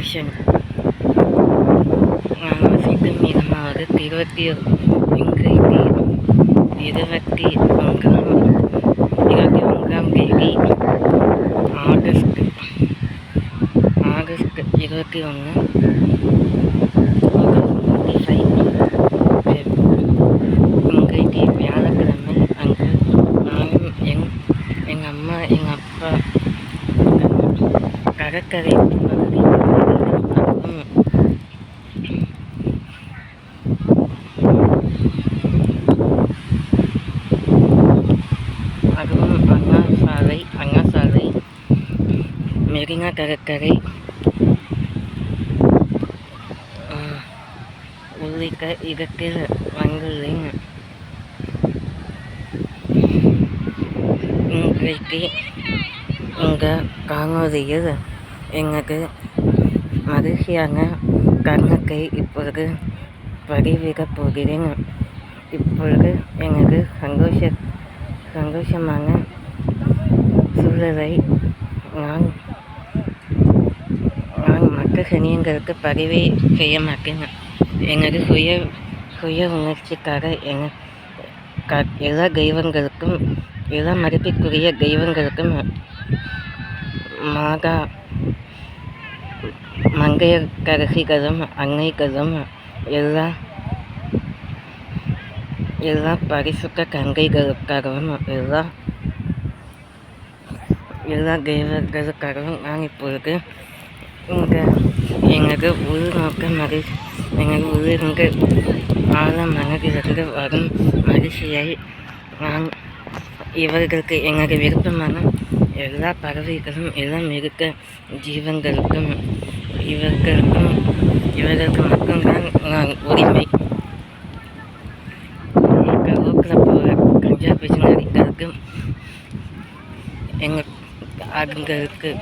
வருஷம் நான் வசிக்கும் இடமாவது திருவத்தியூர் இன்றைக்கு இருபத்தி ஒன்றாம் இருபத்தி ஒன்றாம் தேதி ஆகஸ்ட். ஆகஸ்ட் இருபத்தி ஒன்று. இன்றைக்கு வியாழக்கிழமை அங்கு நானும் எங் எங்கள் அம்மா எங்கள் அப்பா கடற்கரை பகுதி அதுவும் அதுவும் அண்ணா சாலை அண்ணா சாலை மெரினா கடற்கரை உள்ளிட்ட இடத்தில் வந்துள்ளேன். இன்றைக்கு உங்கள் காணொலியில் எனக்கு மகிழ்ச்சியான கணக்கை இப்பொழுது பதிவிடப் போகிறேன். இப்பொழுது எனக்கு சந்தோஷ சந்தோஷமான சூழலை நான் நான் மற்ற சனியங்களுக்கு பதிவே செய்ய மாட்டேன் எனது சுய சுய உணர்ச்சிக்காக என க எல்லா தெய்வங்களுக்கும் எல்லா மதிப்பிற்குரிய தெய்வங்களுக்கும் மாதா மங்கையர்கரசிகளும் அன்னைகளும் எல்லா எல்லா பரிசுத்த கங்கைகளுக்காகவும் எல்லா எல்லா தெய்வங்களுக்காகவும் நான் இப்பொழுது இந்த எனது உள்நோக்க மகிழ் எனது உள்ளிருந்து ஆழ மனதிலிருந்து வரும் மகிழ்ச்சியை நான் இவர்களுக்கு எனது விருப்பமான எல்லா பறவைகளும் எல்லா இருக்க ஜீவங்களுக்கும் இவர்களுக்கும் இவர்களுக்கு மட்டும்தான் நான் உரிமை. அங்கே இருக்குது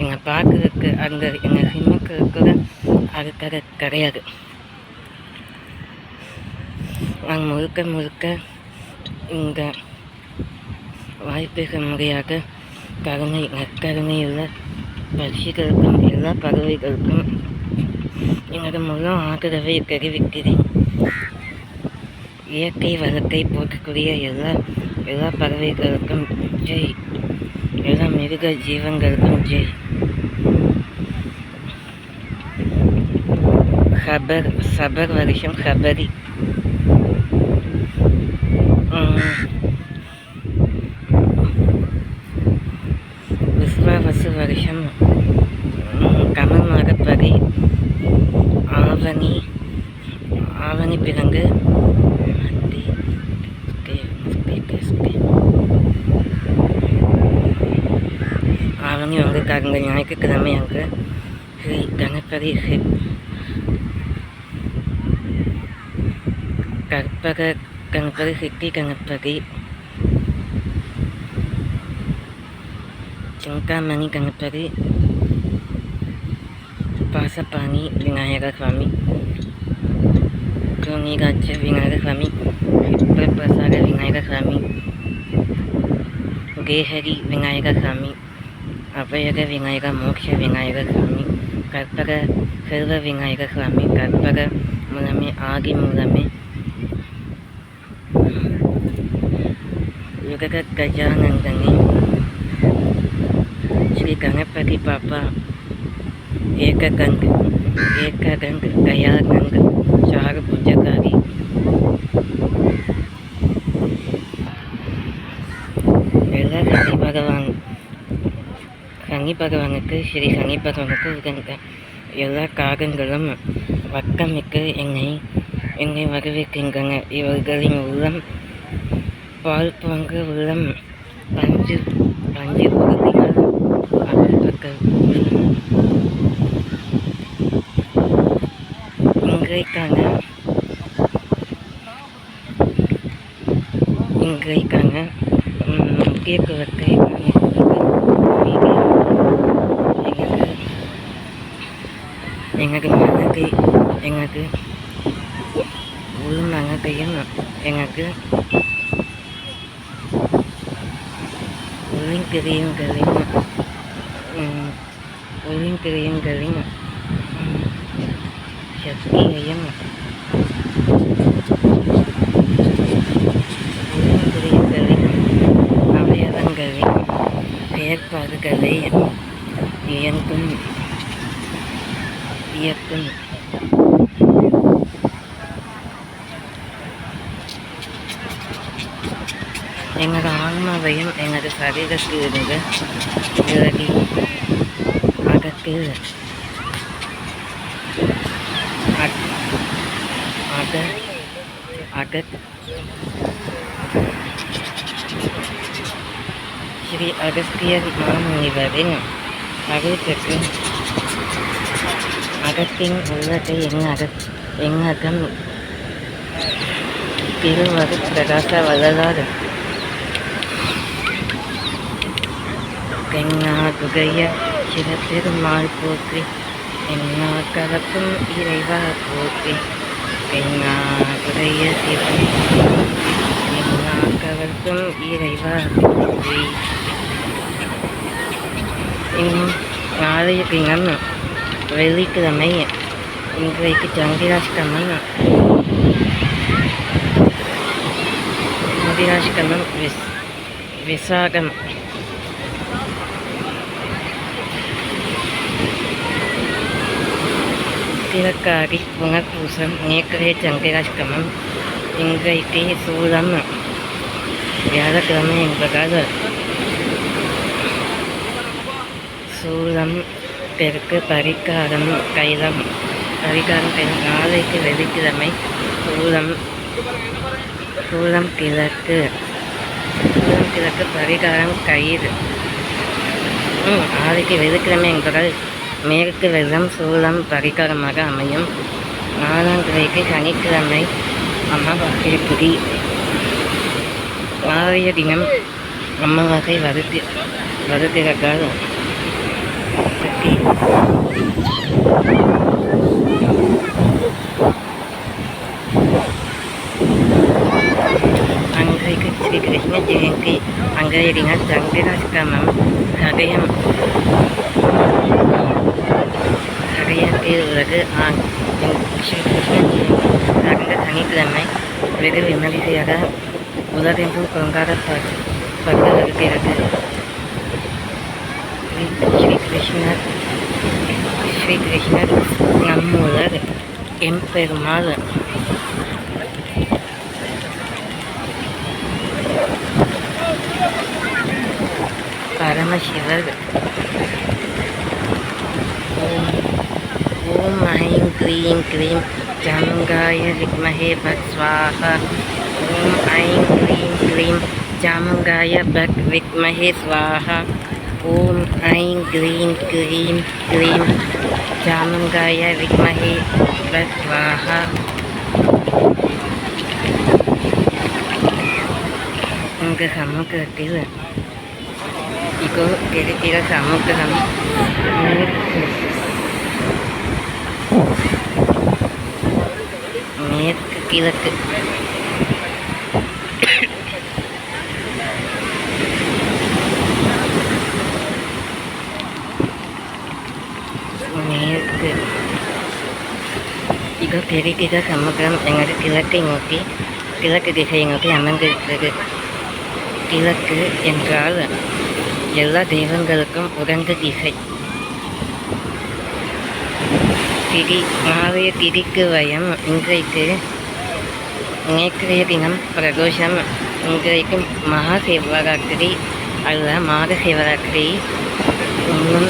எங்கள் பார்க்கறதுக்கு அந்த எங்கள் சிம்மக்கு கூட அது கிடையாது. நான் முழுக்க முழுக்க இந்த வாய்ப்பேச முடியாத கருணை நற்கருணையுள்ள பட்சிகளுக்கும் எல்லா பறவைகளுக்கும் எனது முழு ஆதரவை தெரிவிக்கிறேன். இயற்கை வளத்தை போற்றக்கூடிய எல்லா எல்லா பறவைகளுக்கும் ஜெய். எல்லாம் மிருக ஜீவங்களுக்கும் ஜெய் ஹபர் சபர் வருஷம் ஹபரி. கடந்த ஞாயிற்றுக்கிழமை அங்கு. ஸ்ரீ கணபதி ஸ்ரீ கற்பக கணபதி சித்தி கணபதி சிந்தாமணி கணபதி பாசப்பாணி விநாயகர் சுவாமி கிருணிகாட்ச விநாயகர் சுவாமி சித்திரபிரசாத விநாயகர் சுவாமி கேஹரி விநாயகர் சுவாமி अपयक विनायक मोक्ष विनायक स्वामी कर्पक सर्व विनायक स्वामी कर्पक मुलमे आगे मुलमे युग गजानंदी श्री गणपति पापा एक गंग एक गंग गया गंग चार சனி பகவானுக்கு ஸ்ரீ சனி பகவானுக்கு உகந்த எல்லா காகங்களும் வட்டமிட்டு என்னை என்னை வரவேற்கின்றன. இவர்களின் உள்ளம் பால் போன்ற உள்ளம் பஞ்சு பஞ்சு உறுதிகள் அவர்களுக்கு இன்றைக்கான எனது உள் மனதையும் எனக்கு ஒளிங்கிரியங்களின் ஒளிங்கிரியங்களின் சக்தியையும் உயர்குறிகளின் அவயவங்களின் செயற்பாடுகளை இயங்கும் இயக்கும் எங்களது ஆன்மாவையும் எங்களது சரீரத்திலிருந்து விலகி அகத்தில் அக அக ஸ்ரீ அகஸ்தியர் மாமுனிவரின் அருள் அகத்தின் உள்ளத்தை எங்கள் எங்ககம் திருவரு பிரகாச வரலாறு தென்னாதுடைய சிவபெருமாள் போற்றி என்னா கலக்கும் இறைவா போற்றி. தென்னாதுடைய சிவன் என்னா கலக்கும் இறைவா போற்றி. இன்னும் நாளைய தினம் வெள்ளிக்கிழமை இன்றைக்கு சந்திராஷ்டமம். சந்திராஷ்டமம் விஸ் விசாகம். திலக்காரி புனர்பூசம் நேற்றைய சங்கராஷ்டமம் இன்றைக்கு சூலம் வியாழக்கிழமை என்பதால் சூலம் தெற்கு பரிகாரம் கைலம் பரிகாரம் கைலம் நாளைக்கு வெள்ளிக்கிழமை சூலம் சூலம் கிழக்கு சூலம் கிழக்கு பரிகாரம் கயிறு நாளைக்கு வெள்ளிக்கிழமை என்பதால் மேற்கு வெள்ளம் சூலம் பரிகாரமாக அமையும். நாலாம் கிழக்கு சனிக்கிழமை அமாவாசை புதி நாளைய தினம் அமாவாசை வருத்தி வருத்திருக்கால் அன்றைக்கு ஸ்ரீ கிருஷ்ண ஜெயந்தி. அன்றைய தினம் சங்கராஷ்டமம் நிறைய பேர் உள்ளது ஸ்ரீ கடந்த சனிக்கிழமை வெகு விமரிசையாக உலகெங்கும் கொண்டாடப்பட்டு வருகிறது ஸ்ரீ கிருஷ்ணர் ஸ்ரீ கிருஷ்ணர் நம்மூலர் எம்பெருமாள். பரமசிவர் I'm cream cream ஜாமங்காய வித்மஹே buck swaha Om I'm cream cream ஜாமங்காய buck வித்மஹே swaha Om I'm cream cream cream ஜாமங்காய வித்மஹே buck ஸ்வாஹா உங்கள் சமூகத்தில் இப்போ இருக்கிற சமுத்திரம் மேற்கு கிழக்கு. மேற்கு இதோ பெருகிற சமுத்திரம் எங்களது கிழக்கை நோக்கி கிழக்கு திசையை நோக்கி அமர்ந்திருக்கிறது கிழக்கு என்றால் எல்லா தெய்வங்களுக்கும் உகந்த திசை திதி மாறிய திதிக்கு வயம் இன்றைக்கு நேற்றைய தினம் பிரதோஷம் இன்றைக்கு மகா சிவராத்திரி அல்ல மாத சிவராத்திரி இன்னும்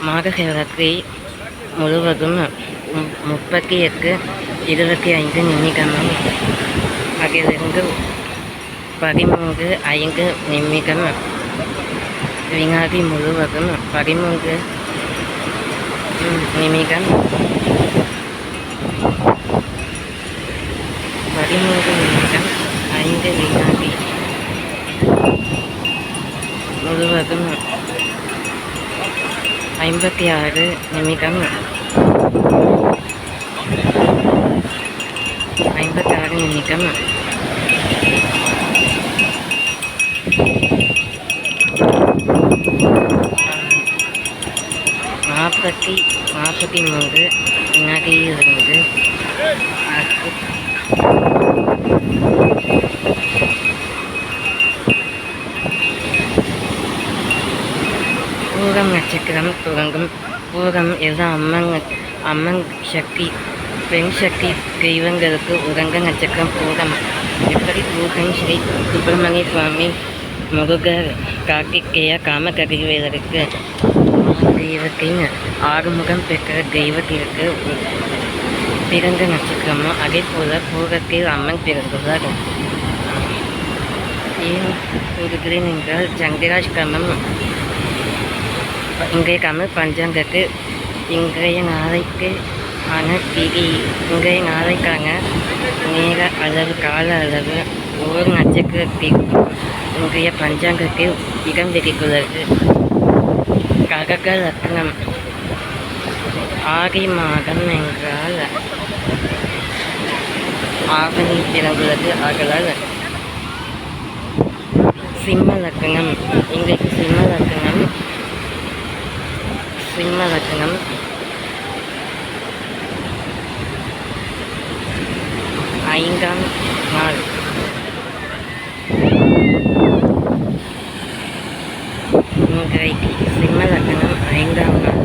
மாத சிவராத்திரி முழுவதும் முப்பத்தி எட்டு இருபத்தி ஐந்து நிமிடமும் அதிலிருந்து பதிமூன்று ஐந்து நிமிடம் வினாடி முழுவதும் பதிமூன்று நிமிடம். பதிமூணு நிமிடம் ஐந்து வினாடி. முழுவதும் ஐம்பத்தி ஆறு நிமிடம். ஐம்பத்தி ஆறு நிமிடம். நாற்பத்தி நாற்பத்தி மூன்று வினாடியிலிருந்து இருந்து பூரம் நட்சத்திரம் தொடங்கும் பூரம் எல்லாம் அம்மன் அம்மன் சக்தி பெண் சக்தி தெய்வங்களுக்கு உறங்க நட்சத்திரம் பூரம் எப்படி பூரம் ஸ்ரீ சுப்பிரமணிய சுவாமி முருகர் கார்த்திகேய காமகரிவேலருக்கு தெய்வத்தின் ஆறுமுகம் பெற்ற தெய்வத்திற்கு பிறந்த நட்சத்திரமும் அதே போல பூரத்தில் அம்மன் பிறந்துள்ளார் ஏன் கூறுகிறேன் என்றால் கிரமம் இன்றைய தமிழ் பஞ்சாங்கத்து இன்றைய நாளைக்கு ஆன திதி இன்றைய நாளைக்கான நேர அளவு கால அளவு ஒவ்வொரு நட்சத்திரத்தில் இன்றைய பஞ்சாங்கத்தில் இடம் பெற்றுள்ளது கரக லக்னம். ஆடி மாதம் என்றால் ஆவணி பிறந்துள்ளது ஆகலால் சிம்ம லக்கணம் இன்றைக்கு சிம்ம லக்கணம் சிம்ம லக்கணம் ஐந்தாம் நாள். இன்றைக்கு சிம்ம லக்கணம் ஐந்தாம் நாள்.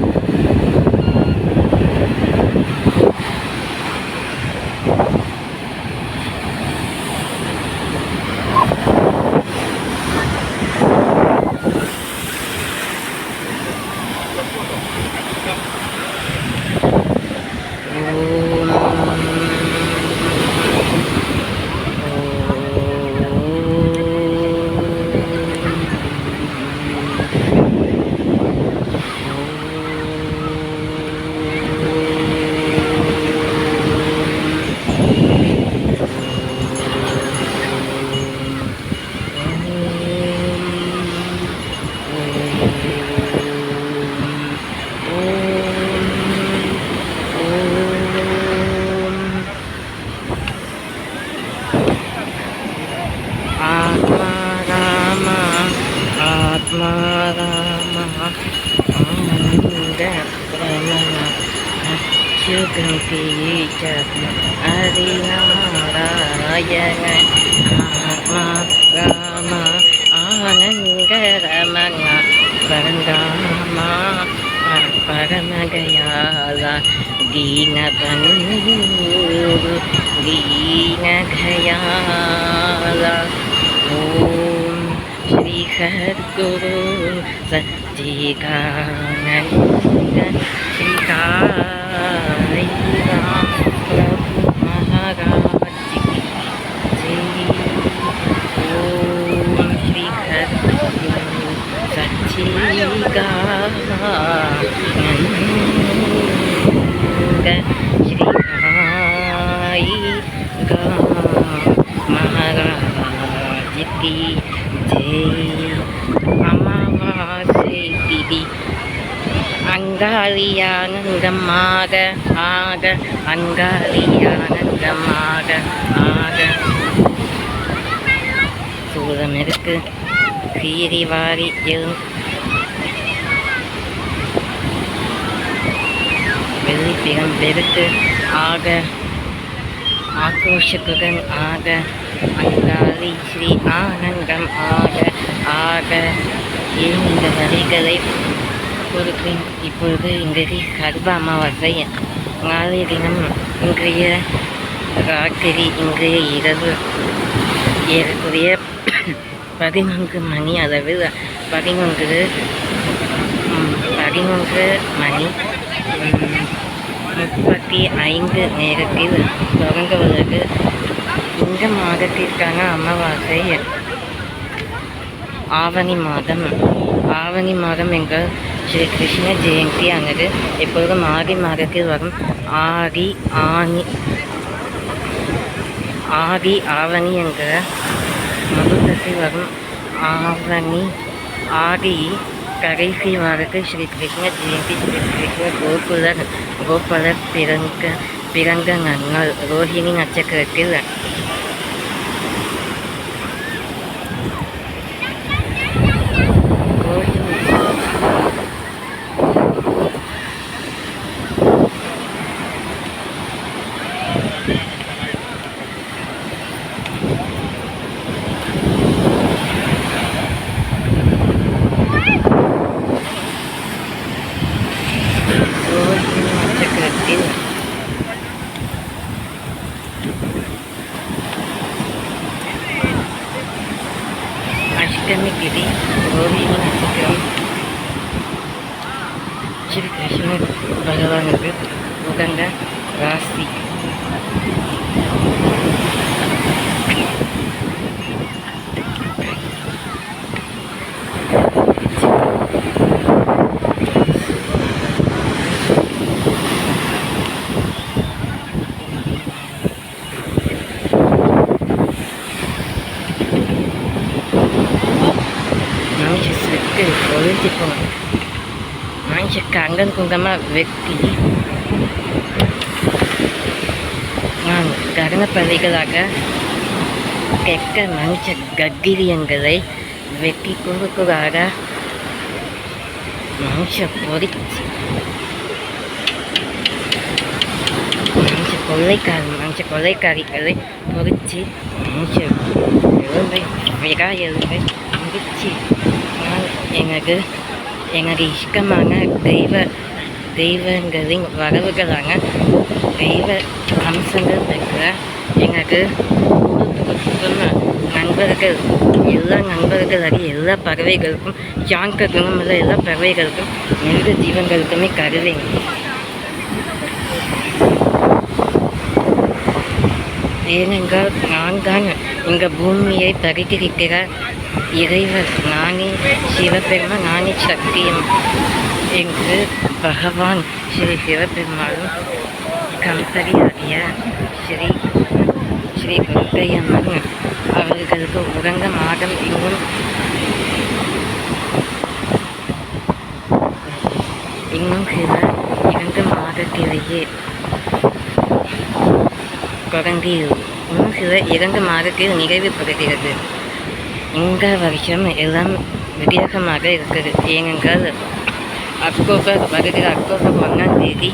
ഹരിഹാരായണ ആത്മാ രാമ ആനന്ദ രമണ പരന്താമ പരമഗയാല ഗീന പനൂരു ഗീനഗയാല ഓ श्रीहर गुरु सच्ची का Okay. அங்காளியானந்தமாக ஆக அங்காளி அங்காளியானந்தமாக ஆக. சூதம் இருக்கு சீரி வாரி எழு வெள்ளிப்பிரம் பெருக்கு ஆக ஆக்ரோஷத்துடன் ஆக அங்காளி ஸ்ரீ ஆனந்தம் ஆக ஆக. இந்த வரிகளை கொடுப்பேன் இப்பொழுது இன்றைய கர்ப்ப அமாவாசை நாளைய தினம் இன்றைய ராத்திரி இன்றைய இரவு. ஏறக்குரிய பதினொன்று மணி அளவில் பதினொன்று பதினொன்று மணி முப்பத்தி ஐந்து நேரத்தில் தொடங்குவதற்கு இந்த மாதத்திற்கான அமாவாசை. ஆவணி மாதம். ஆவணி மாதம் எங்கள் ஸ்ரீ கிருஷ்ண ஜெயந்தி ஆனது எப்பொழுதும் ஆடி மாதத்தில் வரும். ஆடி ஆணி ஆதி ஆவணி என்கிற முகூர்த்தத்தில் வரும். ஆவணி ஆதி கடைசி வாரத்தில் ஸ்ரீ கிருஷ்ண ஜெயந்தி ஸ்ரீ கிருஷ்ண கோகுலர் கோபாலர் பிறந்த பிறந்த நன்னாள் ரோஹிணி நட்சத்திரத்தில் Okay. போகும் மனுஷக்கு அங்கம் குங்கமாக வெட்டி நான் கருணப்பதிகளாக கெட்ட மனுஷ கக்கிரியங்களை வெட்டி குறுக்குறாக மனுஷ பொறிச்சு மனுஷ கொள்ளைக்காரி மனுஷ கொள்ளைக்காரிகளை பொறிச்சு மனுஷ எலும்பை விகா எலும்பை முடிச்சு நான் எனக்கு எனக்கு இஷ்டமான தெய்வ தெய்வங்களின் வரவுகளான தெய்வ அம்சங்கள் இருக்கிற எனக்கு நண்பர்கள் எல்லா நண்பர்களாகி எல்லா பறவைகளுக்கும் சாந்த குணமுள்ள எல்லா பறவைகளுக்கும் எந்த ஜீவன்களுக்குமே கருவேன் ஏனென்றால் நான் தான் இந்த பூமியை பரிகரிக்கிற இறைவர் நானே சிவபெருமான் நானே சக்தியம் என்று பகவான் ஸ்ரீ சிவபெருமானும் கம்பரியாகிய ஸ்ரீ ஸ்ரீ குருக்கையம்மன் அவர்களுக்கு உறங்க மாதம் இன்னும் இன்னும் சில இரண்டு மாதத்திலேயே தொடங்கி இன்னும் சில இரண்டு மாதத்தில் நிறைவுபடுகிறது இந்த வருஷம் எல்லாம் வித்தியாசமாக இருக்கிறது. ஏனென்றால் அக்டோபர் வருகிற அக்டோபர் ஒன்றாம் தேதி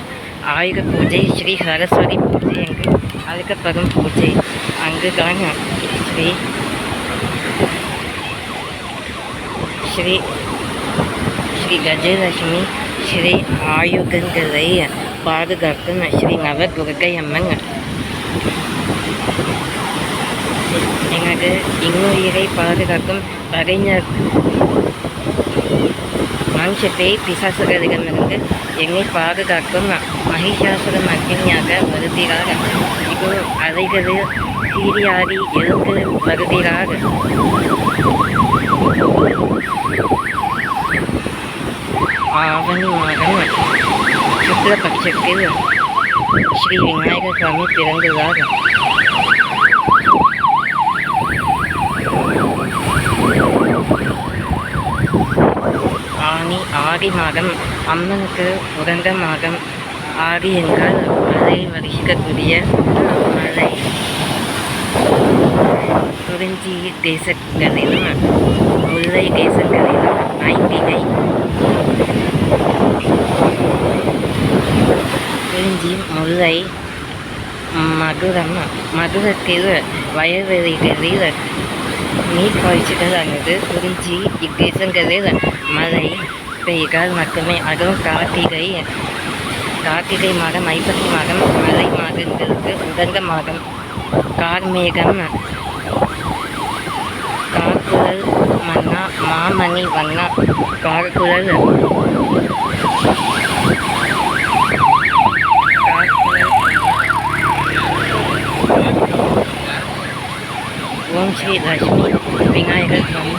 ஆயுத பூஜை ஸ்ரீ சரஸ்வதி பூஜை என்று அழைக்கப்படும் பூஜை. அங்குதான் ஸ்ரீ ஸ்ரீ ஸ்ரீ கஜலட்சுமி ஸ்ரீ ஆயுதங்களை பாதுகாக்கும் ஸ்ரீ நவ துர்கை அம்மன் எனது இன்னுயிரை பாதுகாக்கும் பகைஞர் மனுஷத்தை பிசாசுகளிடமிருந்து என்னை பாதுகாக்கும் மகிஷாசுர மகிழ்ச்சியாக வருகிறார். இது அலைகளில் சீரியாடி எழுந்து வருகிறார். ஆவணி மாதம் சுக்லபட்சத்தில் ஸ்ரீ விநாயகர் சுவாமி பிறந்துள்ளார் ஆனி ஆடி மாதம் அம்மனுக்கு உகந்த மாதம் ஆடி என்றால் மழை வருஷக்கூடிய மழை குறிஞ்சி தேசங்களிலும் முல்லை தேசங்களிலும் ஐந்திகை குறிஞ்சி முல்லை மதுரம் மதுரத்தில் வயல்வெளிகளில் நீர் பாய்ச்சுதலானது குறிஞ்சி இத்தேசங்களில் மழை பெய்தால் மட்டுமே அதுவும் கார்த்திகை கார்த்திகை மாதம் ஐப்பசி மாதம் மழை மாதங்களுக்கு உகந்த மாதம். கார்மேகம் கார்குழல் மன்னா மாமணி வண்ணா கார்குழல் ஓம் ஸ்ரீ லட்சுமி விநாயகர் சுவாமி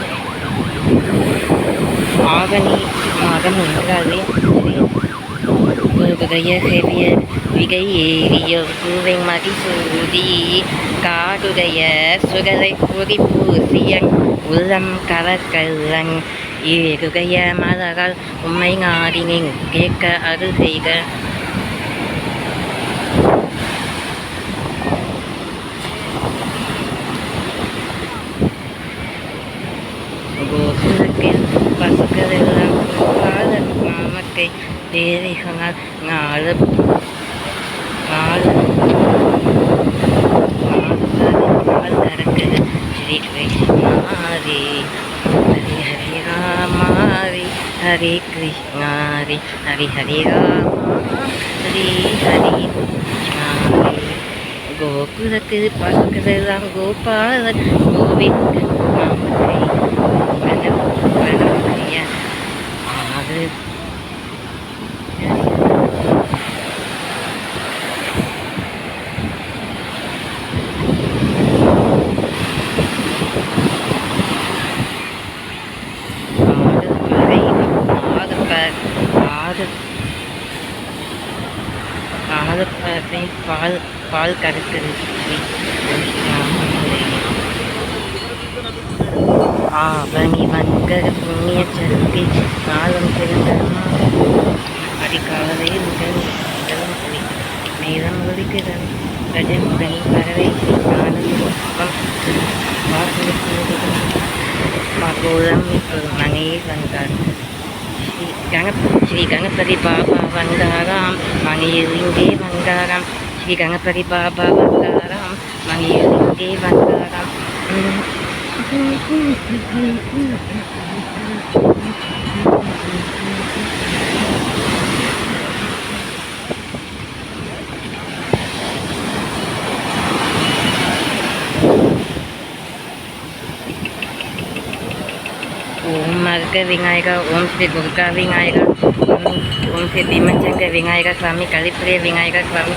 ஆவணி மாதம் என்றாலே ஒருடைய செவிய விகை ஏறிய பூவை மதிசூடி காடுடைய சுடலை பொறி பூசியன் உள்ளம் கலக்கல்லன் ஏறுகைய மலரால் உம்மை நாடினேன் கேட்க அருள். செய்க நாமத்தை தேவிகளால் நாலு நாலு நாலு நடக்குது ஸ்ரீ கிருஷ்ணாரி ஹரி ஹரி ராமாரி ஹரி கிருஷ்ணாரி ஹரி ஹரி ஹரி ஹரி கிருஷ்ணாரி கோகுலத்தில் பசுக்களெல்லாம் கோபாலன் கோவிந்த் நாமத்தை மனம் மனம் ஆறு பால் பார்த்தே பால் பால் கறக்குது ஆவணி வங்கர புண்ணிய சருத்தி காலம் சிறந்தமா அதிகாலையில் முதல் முதலும் புலி நேரம் ஒலிக்கிறது கஜமுகனி பறவை நானும் இப்போது மனையில் வந்தார் ஸ்ரீ கணபதி ஸ்ரீ கணபதி பாபா வந்தாராம். மனையில் இங்கே வந்தாராம். ஸ்ரீ கணபதி பாபா வந்தாராம் மணியில் இங்கே வந்தாராம் ஓம் மர்க விநாயகா ஓம் ஸ்ரீ துர்கா விநாயகா ஓம் ஸ்ரீ பீமச்சங்க விநாயகா சுவாமி கலிப்பிரிய விநாயகா சுவாமி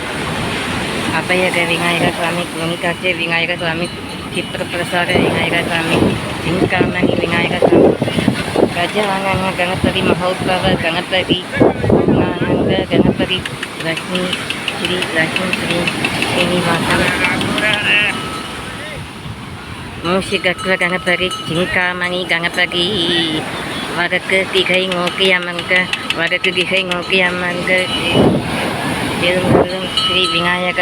அபயக விநாயகா சுவாமி குணிகாட்சி விநாயகா சுவாமி சித்திரபிரசாத விநாயகா சுவாமி சிங்காமணி விநாயகா சுவாமி கஜானன கணபதி மகோத்சவ கணபதி ஆனந்த கணபதி லக்ஷ்மி ஸ்ரீ லக்ஷ்மி ஸ்ரீ ஸ்ரீனிவாசன் மூஷிகத்வ கணபதி சிங்காமணி கணபதி வடக்கு திகை நோக்கி அமர்ந்த வடக்கு திகை நோக்கி அமர்ந்த எழுந்தருளும் ஸ்ரீ விநாயக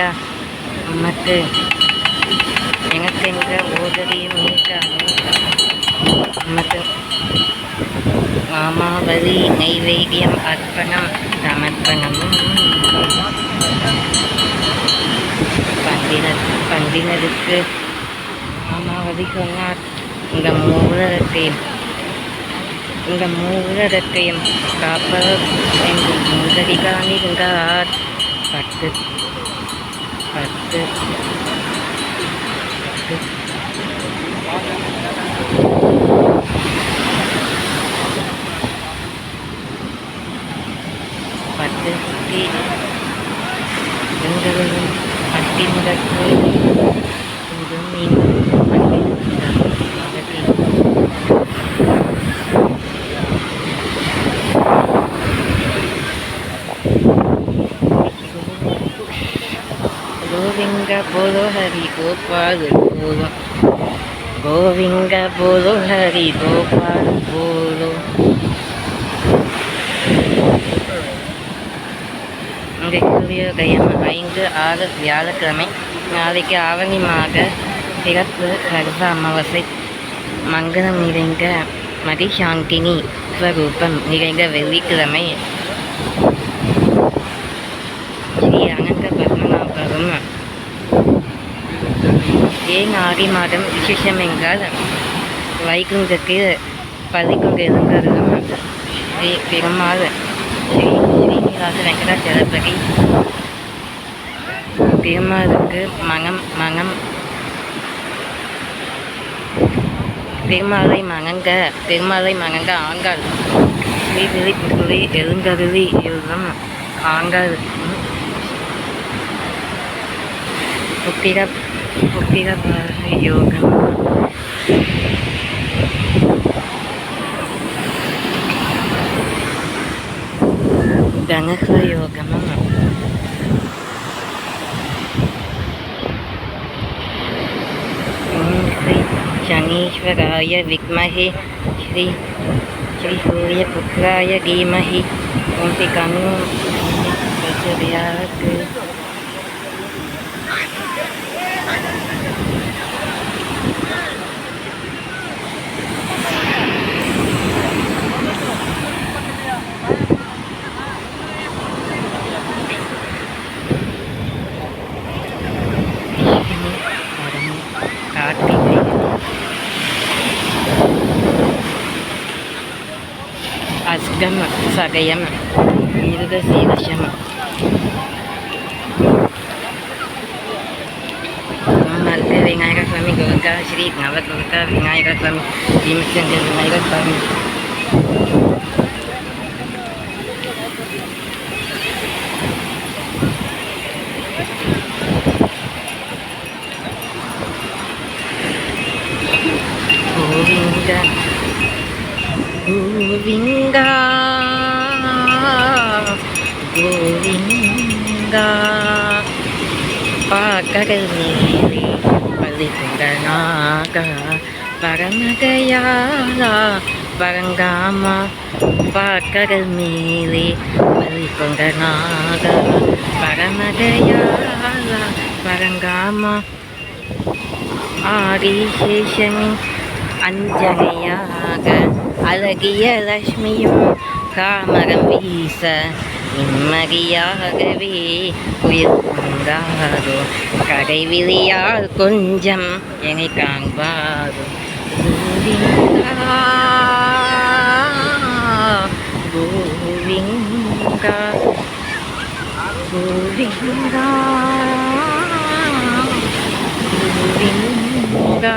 உமக்கு எனக்கென்ற ஓதரியும் இருக்க மாமாவதி நைவேத்தியம் அர்ப்பணம் சமர்ப்பணம். பண்டினர் பண்டினருக்கு மாமாவதி சொன்னார். இந்த மூலத்தையும் இந்த மூலத்தையும் காப்பவர் என்று முதலிகான் இருந்தார் பத்து பத்து பத்து எங்களும் பட்டி முதற்கு இதுவும் பட்டி கோவிங்க போலோ ஹரி கோபால் போலோ கோவிங்க போலோ ஹரி கோபால் போலோ விக்டோரிய ஐந்து ஆறு வியாழக்கிழமை நாளைக்கு ஆவணி மாத பிறப்பு கருத அமாவாசை மங்களம் நிறைந்த மதிசாந்தினி ஸ்வரூபம் நிறைந்த வெள்ளிக்கிழமை ஏன் ஆடி மாதம் விசேஷம் என்றால் வைகுண்டத்தில் பள்ளிக்கொண்டு இருந்ததும் ஸ்ரீ பெருமாள் ஸ்ரீ ஸ்ரீனிவாச வெங்கடாச்சலபதி பெருமாளுக்கு மகம் மகம் பெருமாளை மணங்க பெருமாளை மணங்க ஆங்காள் ஸ்ரீவிழி விழிப்புலி எழுந்தருளி எழுதும் ஆங்காளுக்கும் புத்திர புத்திர யோகம் கனக யோகமும் ஓம் ஸ்ரீ சனீஸ்வராய வித்மஹே ஸ்ரீ ஸ்ரீ சூரியபுத்திராய தீமஹி ஓம் ஸ்ரீ கனு பிரச்சோதயாத் கார்த்திகை அஸ்கம் சதயம் மிருகசீவசம் மருக விநாயகர் சுவாமி துர்கா ஸ்ரீ நவதுர்கா விநாயகர் சுவாமி பீமச்சந்திர விநாயகர் சுவாமி பாக்கடல் மீறி பள்ளிக்குண்டனாக பரமகையாலா பரங்காமா பாக்கடல் மேலே பலிகுண்டனாக பரமகையாலா பரங்காமா ஆதிசேஷன் அஞ்சனையாக அழகிய லக்ஷ்மியும் காமரம் வீச நிம்மதியாகவே உயிர் கொண்டாரோ கடை விழியால் கொஞ்சம் என்னை காண்பாரோ கோவிங்கா கோவிங்கா கோவிங்கா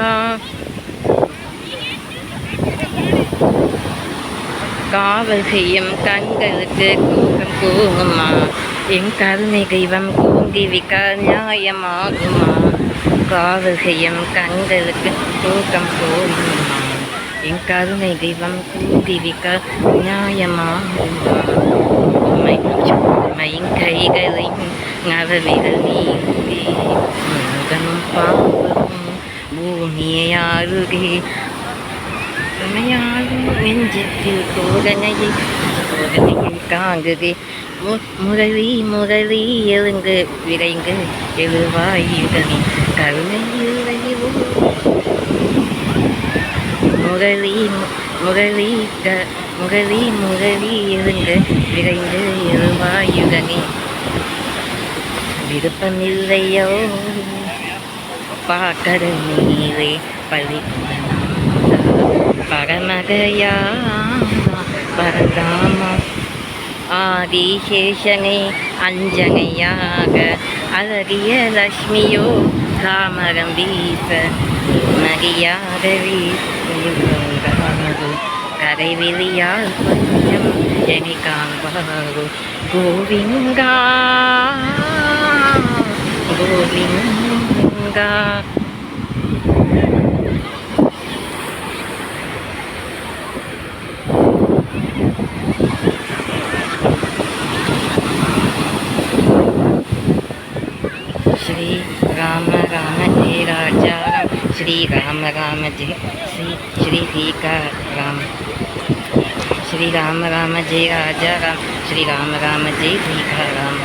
காவல் செய்யும் கண்களுக்கு தூக்கம் போகுமா என் கருணை தெய்வம் கூங்கி விக்க நியாயமாகுமா காவல் செய்யும் கண்களுக்கு தூக்கம் போகுமா என் கருணை தெய்வம் கூங்கி விக்க நியாயமாகுமா உண்மை உண்மையின் கைகளை நவவிகள் நீங்கி முகனும் பாவமும் பூமியை அருகே துணையாலும் நெஞ்சத்தில் சோதனையை சோதனையில் தாங்குதே மு- முரளி முரளி எழுங்கு விரைங்கு எழுவாயுதனி கருணையில் வழிவோ முரளி முரளி க- முரளி முரளி எழுந்து விரைந்து எழுவாயுதனி விருப்பமில்லையோ பாக்கடல் நீரே பள்ளி பரமகையா பரந்தாமா ஆதிசேஷனே அஞ்சனையாக அழகிய லக்ஷ்மியோ தாமரம் வீச மரியாத மகியாகவே கரைவெளியால் கொஞ்சம் என்னை காண்பாரோ? கோவிங்கா கோவிங்கா. राजा श्री राम। राम जय श्री श्री सीता राम श्री राम राम जय राजा राम। श्री राम राम जय सीता राम।